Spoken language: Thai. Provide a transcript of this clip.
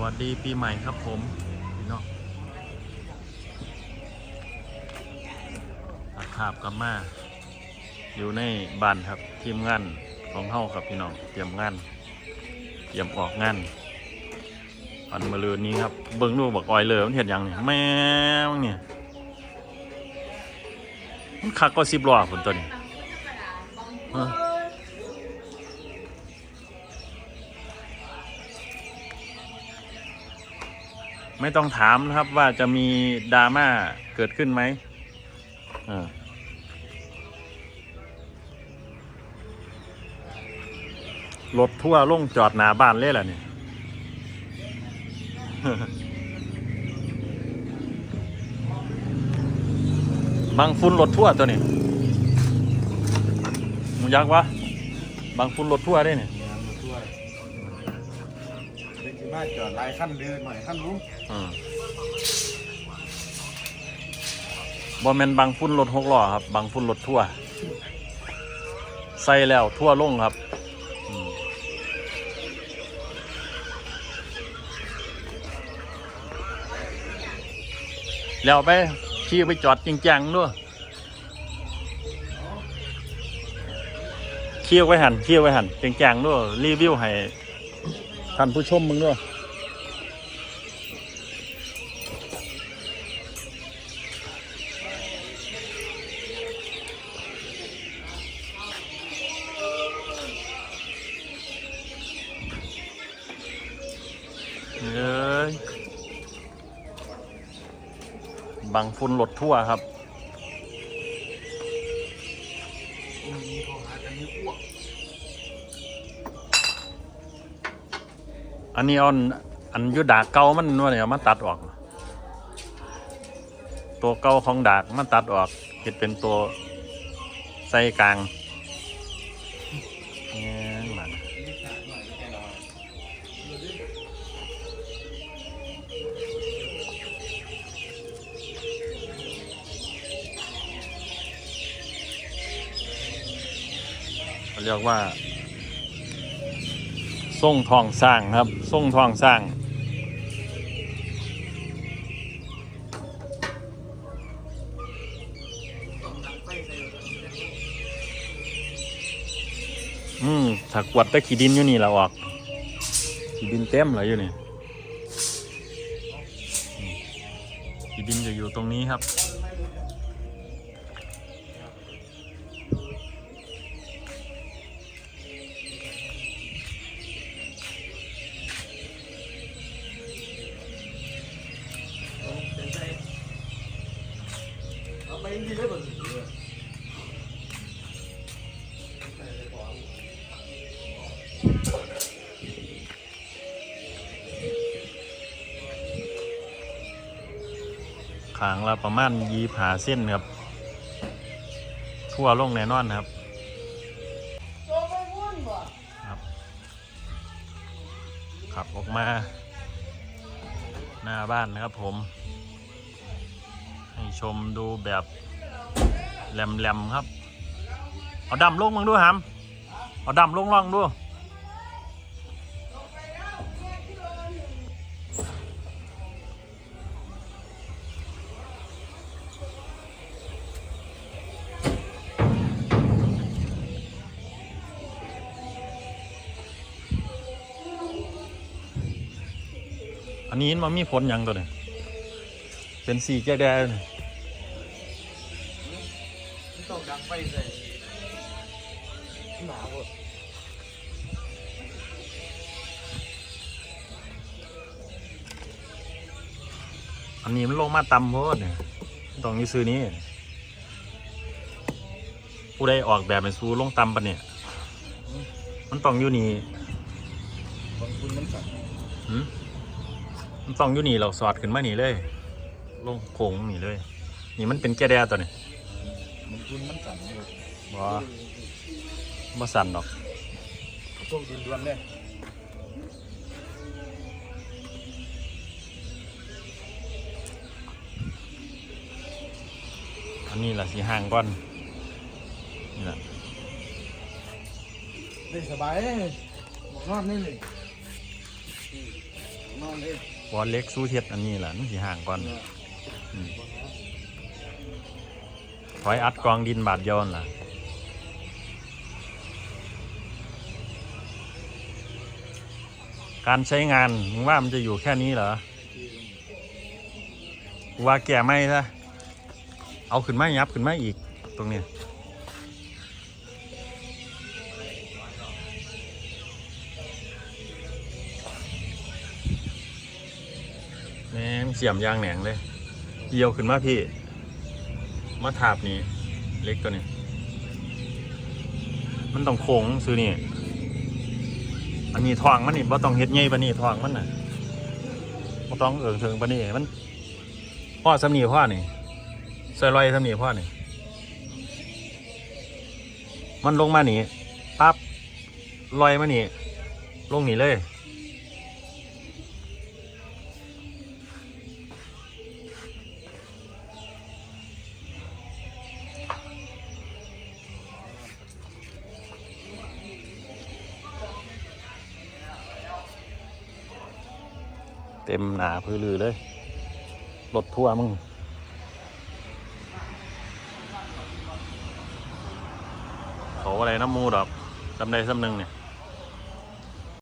วัสดีปีใหม่ครับผมพี่น้องตัดภาพกลับมา อยู่ในบ้านครับทีมงานของเฮาครับพี่น้องเตรียมงานเตรียมออกงานอันมาเลือนี้ครับเบิ้งดูบอกออยเลยมันเห็นยังเนี่ยแมวเนี่ยมันคักก็สิบล้อคนตัวนี้เออ ไม่ต้องถามนะครับว่าจะมีดราม่าเกิดขึ้นไหมรถทั่วร์ลงจอดหน้าบ้านเลยล่ะเนี่ยบังฟุ้นรถทั่วตัวนี้มึงยักวะบังฟุ้นรถทั่วได้เนี่ยงานมาช่วย มาจอดหลายขั้นเดินหน่อยขั้นรู้อืมบอแมนบังฟุ้นรถหกล้อครับบังฟุ้นรถทั่ว ใส่แล้วทั่วลงครับอืมแล้วไปขี่ไปจอดจริงจังด้วยขี่ไว้หันขี่ไว้หันจริงจังด้วยรีวิวให้ ท่านผู้ชมมึงด้วยเอ้ยบังฝุ่นรถทั่วครับ มีข้อหากันนี่อ้วก อันนี้เอันอันยุดากเก่ามันว่าเนี่ยมาตัดออก ตัวเก่าของดากมันตัดออกเห็ดเป็นตัวใส่กลางเรียกว่า ส่งทองสร้างครับส่งทองสร้างอืมถ้ากวัดตะขี้ดินอยู่นี่เราออกขี้ดินเต็มเลยอยู่นี่ขี้ดินจะอยู่ตรงนี้ครับ เอาไปยิงได้บสิขางละประมาณยีผาเส้นครับทั่วลงแน่นอนครับครับ ขับออกมา หน้าบ้านนะครับผม ให้ชมดูแบบ แหลมๆครับ เอาดำลงมึงดูหามเอาดำลงล่องดูอันนี้มันมีผลยังตัวเนี่ยเป็นสีแก้แดง ต้องดังไฟใส่หนาวบ่อันนี้มันลงมาต่ำโพดเนี่ยต้องมีซื้อนี้ผู้ใดออกแบบเป็นซูลงต่ำปะเนี่ย มันต้องอยู่นี่บางคุณมันสั่นหืมมันต้องอยู่นี่เราสอดขึ้นมานี่เลย ลงโค้งนี่เลย นี่มันเป็นแก้แดตัวนี้บางคุณมันสั่นเลยบ่บ่สั่นหรอกโชคดินดวนเลยอันนี้ล่ะสีห่างก่อนนี่แหละได้สบายเลยบอกนอนนี่เลยนอนเลยบอลเล็กสู้เทียดอันนี้แหละมันสิห่างก่อนเนี่ยอืม ถอยอัดกองดินบาดยวนั่นล่ะการใช้งานมึงว่ามันจะอยู่แค่นี้เหรอกูว่าแก่ไม่ซะเอาขึ้นไมายับขึ้นไมาอีกตรงเนี้ยแม่เสียมยางแหนงเลยเกี่ยวขึ้นมาพี่ มาถาบนี่เล็กตัวนี้ มันต้องโค้งซื้อนี่ อันนี้ทองมันนี่บ่ต้องเฮ็ดใหญ่ปานนี้ทองมันน่ะบ่ต้องเอิงเถึงปานนี้มันพ่อสำนีพ่อนี่ใส่รอยสำนีพ่อนี่ มันลงมานี่ปั๊บลอยมานี่ ลงนี่เลย ต็มหนาพื้นลือเลยรถทั่วร์มึงเขาอะไรน้ำมูดอกจำได้สำหนึ่งเนี่ย